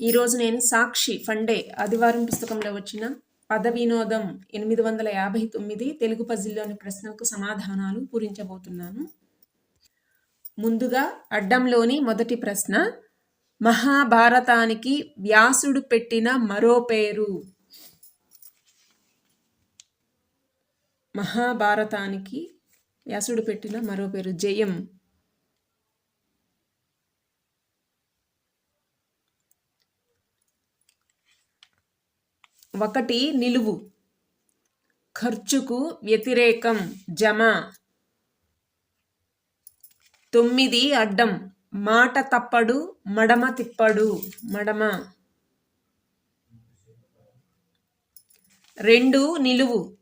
ఈరోజు నేను సాక్షి ఫండే ఆదివారం పుస్తకంలో వచ్చిన పద వినోదం ఎనిమిది వందల యాభై తొమ్మిది తెలుగు పజిల్లోని ప్రశ్నలకు సమాధానాలు పూరించబోతున్నాను. ముందుగా అడ్డంలోని మొదటి ప్రశ్న మహాభారతానికి వ్యాసుడు పెట్టిన మరో పేరు. మహాభారతానికి వ్యాసుడు పెట్టిన మరో పేరు జయం. ఒకటి నిలువు. ఖర్చుకు వ్యతిరేకం జమ. తొమ్మిది అడ్డం. మాట తప్పడు మడమ తిప్పడు. మడమ. రెండు నిలువు.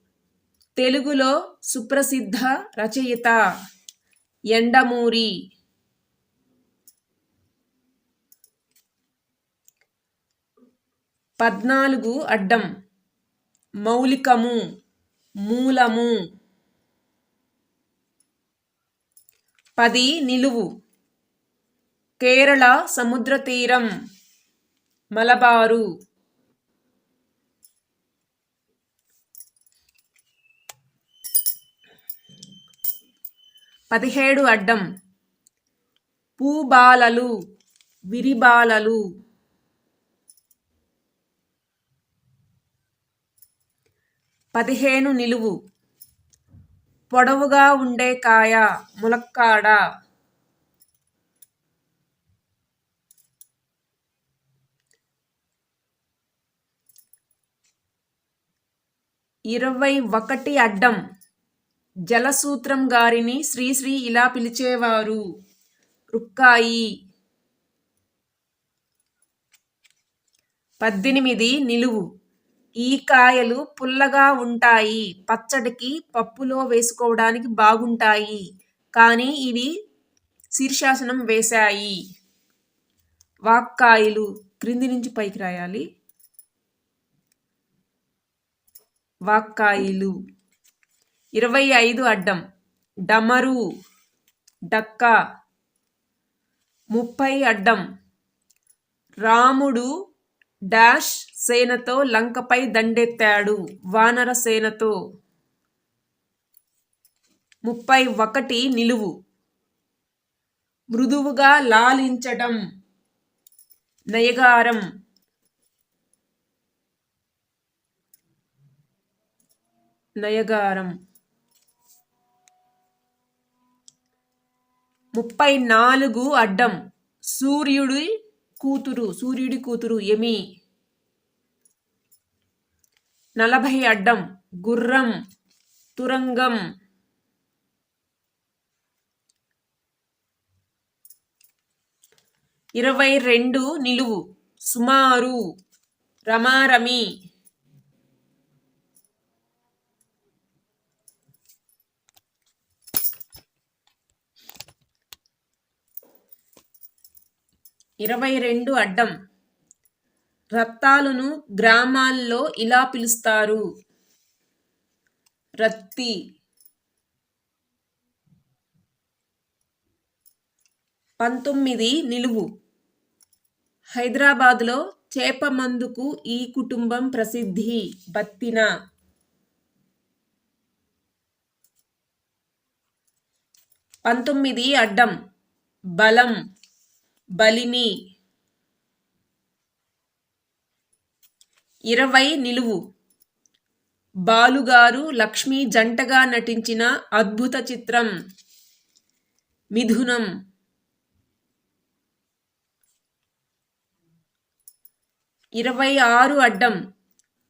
తెలుగులో సుప్రసిద్ధ రచయిత ఎండమూరి. పద్నాలుగు అడ్డం. మౌలికము మూలము. పది నిలువు. కేరళ సముద్ర తీరం. మలబారు. పదిహేడు అడ్డం. పూబాలలు విరిబాలలు. పదిహేను నిలువు. పొడవుగా ఉండే కాయ ములక్కాడ. ఇరవై ఒకటి అడ్డం. జలసూత్రం గారిని శ్రీశ్రీ ఇలా పిలిచేవారు. రుక్కాయి. పద్దెనిమిది నిలువు. ఈ కాయలు పుల్లగా ఉంటాయి. పచ్చడికి పప్పులో వేసుకోవడానికి బాగుంటాయి. కానీ ఇవి శీర్షాసనం వేశాయి. వాక్కాయలు క్రింది నుంచి పైకి రాయాలి. వాక్కాయలు. ఇరవై ఐదు అడ్డం. డమరు. డక్క. ముప్పై అడ్డం. రాముడు డాష్ సేనతో లంకపై దండెత్తాడు. వానర సేనతో ముప్పై ఒకటి నిలువు. మృదువుగా లాలించడం నయగారం. నయగారం. ముప్పై నాలుగు అడ్డం. సూర్యుడి కూతురు సూర్యుడి కూతురు ఎమి నలభై అడ్డం గుర్రం తురంగం. ఇరవై రెండు నిలువు సుమారు రమారమి. ఇరవై రెండు అడ్డం రత్తాలను గ్రామాల్లో ఇలా పిలుస్తారు. రత్తి. పంతొమ్మిది నిలువు. హైదరాబాదులో చేప మందుకు ఈ కుటుంబం ప్రసిద్ధి. బత్తిన. పంతొమ్మిది అడ్డం. బలం. బలిమి ఇరవై నిలువు. బాలుగారు లక్ష్మి జంటగా నటించిన అద్భుత చిత్రం మిథునం. ఇరవై ఆరు అడ్డం.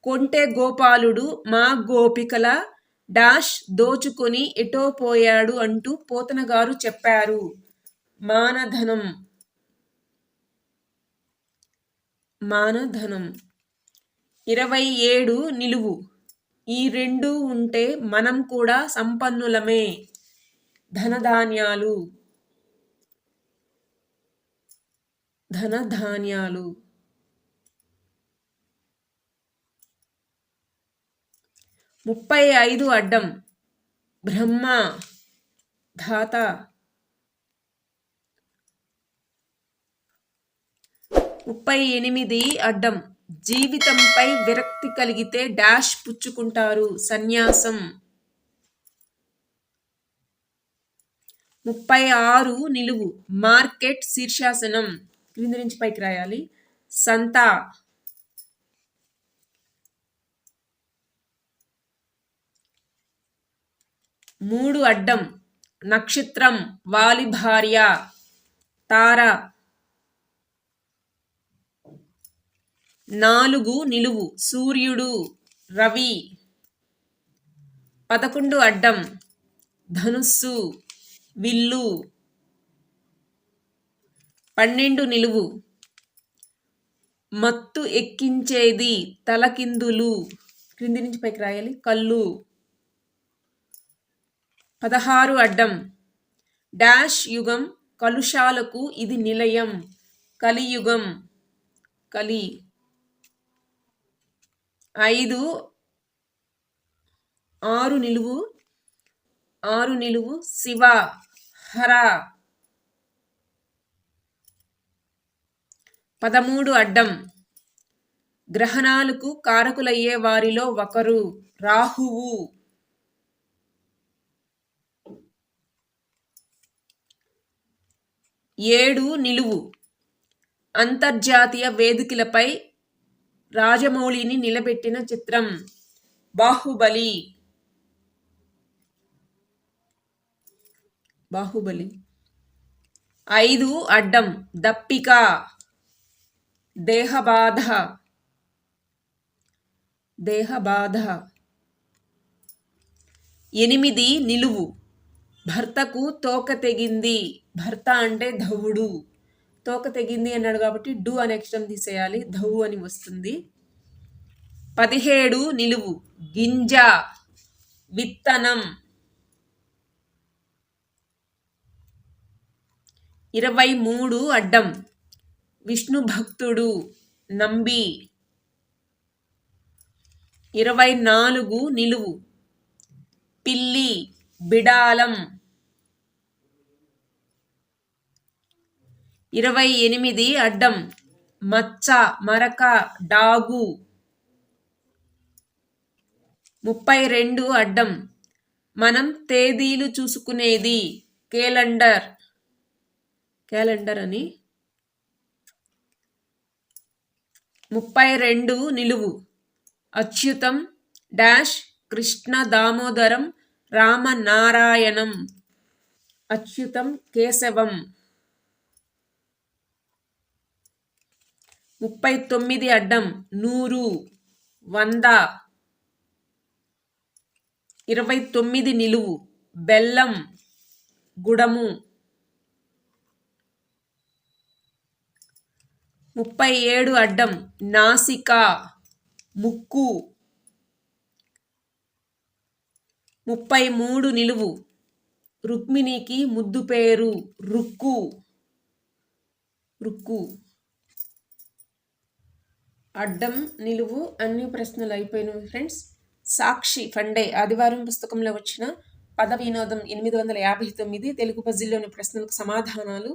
కొంటె గోపాలుడు మా గోపికల డాష్ దోచుకొని ఎటో పోయాడు అంటూ పోతనగారు చెప్పారు. మానధనం. మానధనం. ఇరవై ఏడు నిలువు. ఈ రెండు ఉంటే మనం కూడా సంపన్నులమే. ధనధాన్యాలు. ధనధాన్యాలు. ముప్పై ఐదు అడ్డం. బ్రహ్మ ధాత. ముప్పై ఎనిమిది అడ్డం. జీవితంపై విరక్తి కలిగితే డాష్ పుచ్చుకుంటారు. సన్యాసం. ముప్పై ఆరు నిలువు. మార్కెట్ శీర్షాసనం. క్రింది నుంచి పైకి రాయాలి. సంత. మూడు అడ్డం. నక్షత్రం. వాలి భార్య. తార. నాలుగు నిలువు. సూర్యుడు రవి. పదకొండు అడ్డం. ధనుస్సు విల్లు. పన్నెండు నిలువు. మత్తు ఎక్కించేది తలకిందులు. క్రింది నుంచి పైకి రాయాలి. కళ్ళు. పదహారు అడ్డం. డాష్ యుగం. కలుషాలకు ఇది నిలయం. కలియుగం. కలి. ఐదు ఆరు నిలువు ఆరు నిలువు శివ హర. పదమూడు అడ్డం. గ్రహణాలకు కారకులయ్యే వారిలో ఒకరు రాహువు. ఏడు నిలువు. అంతర్జాతీయ వేదికలపై రాజమౌళిని నిలబెట్టిన చిత్రం. బాహుబలి. బాహుబలి. ఐదు అడ్డం. దప్పిక. దేహబాధ. దేహబాధ. ఎనిమిది నిలువు. భర్తకు తోక తెగింది. భర్త అంటే ధవుడు. తోక తెగింది అన్నాడు కాబట్టి డు అనే అక్షరం తీసేయాలి. ధవు అని వస్తుంది. పదిహేడు నిలువు. గింజ. విత్తనం. ఇరవై మూడు అడ్డం. విష్ణు భక్తుడు. నంబి. ఇరవై నాలుగు నిలువు. పిల్లి. బిడాలం. ఇరవై ఎనిమిది అడ్డం మచ్చ మరక డాగు. ముప్పై రెండు అడ్డం మనం తేదీలు చూసుకునేది కేలండర్. క్యాలెండర్ అని? ముప్పై రెండు నిలువు. అచ్యుతం డాష్ కృష్ణ దామోదరం రామనారాయణం. అచ్యుతం కేశవం. ముప్పై తొమ్మిది అడ్డం నూరు వంద ఇరవై తొమ్మిది నిలువు బెల్లం గుడము ముప్పై ఏడు అడ్డం నాసిక ముక్కు ముప్పై మూడు నిలువు రుక్మిణికి ముద్దు పేరు రుక్కు. రుక్కు. అడ్డం నిలువు అన్ని ప్రశ్నలు అయిపోయినవి ఫ్రెండ్స్. సాక్షి ఫండే ఆదివారం పుస్తకంలో వచ్చిన పద వినోదం ఎనిమిది వందల యాభై తొమ్మిది తెలుగు పజిల్లోని ప్రశ్నలకు సమాధానాలు.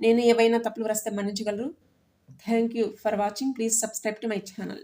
నేను ఏవైనా తప్పులు వ్రాస్తే మన్నించగలరు? Thank you for watching please subscribe to my channel